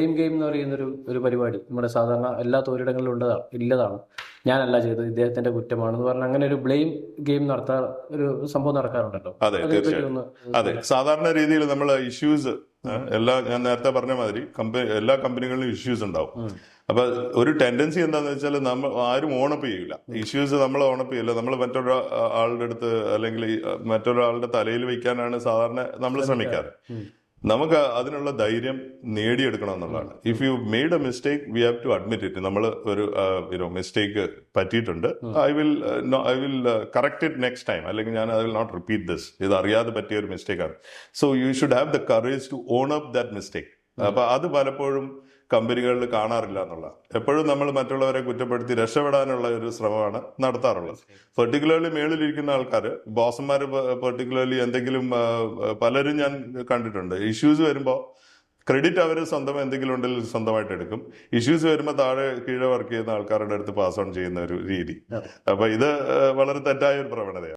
Game game എന്ന് പറയുന്നൊരു ഒരു പരിപാടി. നമ്മുടെ സാധാരണ എല്ലാ തൊഴിലിടങ്ങളിലും ഉള്ളതാണ് ഇല്ലതാണ്. ഞാനല്ല ചെയ്തത് ഇദ്ദേഹത്തിന്റെ കുറ്റമാണെന്ന് പറഞ്ഞ് അങ്ങനെ ഒരു ബ്ലെയിം ഗെയിം നടത്താൻ ഒരു സംഭവം നടക്കാറുണ്ടല്ലോ. അതെ തീർച്ചയായും അതെ സാധാരണ രീതിയിൽ നമ്മൾ ഇഷ്യൂസ് എല്ലാ ഞാൻ നേരത്തെ പറഞ്ഞ മാതിരി കമ്പനി എല്ലാ കമ്പനികളിലും ഇഷ്യൂസ് ഉണ്ടാവും. അപ്പൊ ഒരു ടെൻഡൻസി എന്താന്ന് വെച്ചാൽ നമ്മൾ ആരും ഓണപ്പ് ചെയ്യില്ല ഇഷ്യൂസ് നമ്മൾ ഓണപ്പ് ചെയ്യില്ല നമ്മൾ മറ്റൊരാളുടെ അടുത്ത് അല്ലെങ്കിൽ മറ്റൊരാളുടെ തലയിൽ വെക്കാനാണ് സാധാരണ നമ്മൾ ശ്രമിക്കാറ്. നമുക്ക് അതിനുള്ള ധൈര്യം നേടിയെടുക്കണം എന്നുള്ളതാണ് if you made a mistake we have to admit it നമ്മൾ ഒരു യുനോ മിസ്റ്റേക്ക് പറ്റിയിട്ടുണ്ട്. I will I will correct it next time അല്ലെങ്കിൽ ഞാൻ I will not repeat this ഇത് അറിയാതെ പറ്റിയ ഒരു മിസ്റ്റേക്കാണ് so you should have the courage to own up that mistake അപ്പൊ അത് പലപ്പോഴും കമ്പനികളിൽ കാണാറില്ല എന്നുള്ള. എപ്പോഴും നമ്മൾ മറ്റുള്ളവരെ കുറ്റപ്പെടുത്തി രക്ഷപ്പെടാനുള്ള ഒരു ശ്രമമാണ് നടത്താറുള്ളത്. പെർട്ടിക്കുലർലി മേളിലിരിക്കുന്ന ആൾക്കാർ ബോസന്മാർ പെർട്ടിക്കുലർലി എന്തെങ്കിലും പലരും ഞാൻ കണ്ടിട്ടുണ്ട്. ഇഷ്യൂസ് വരുമ്പോൾ ക്രെഡിറ്റ് അവർ സ്വന്തം എന്തെങ്കിലും ഉണ്ടെങ്കിൽ സ്വന്തമായിട്ട് എടുക്കും. ഇഷ്യൂസ് വരുമ്പോൾ താഴെ കീഴെ വർക്ക് ചെയ്യുന്ന ആൾക്കാരുടെ അടുത്ത് പാസ് ഓൺ ചെയ്യുന്ന ഒരു രീതി. അപ്പോൾ അപ്പൊ ഇത് വളരെ തെറ്റായ ഒരു പ്രവണതയാണ്.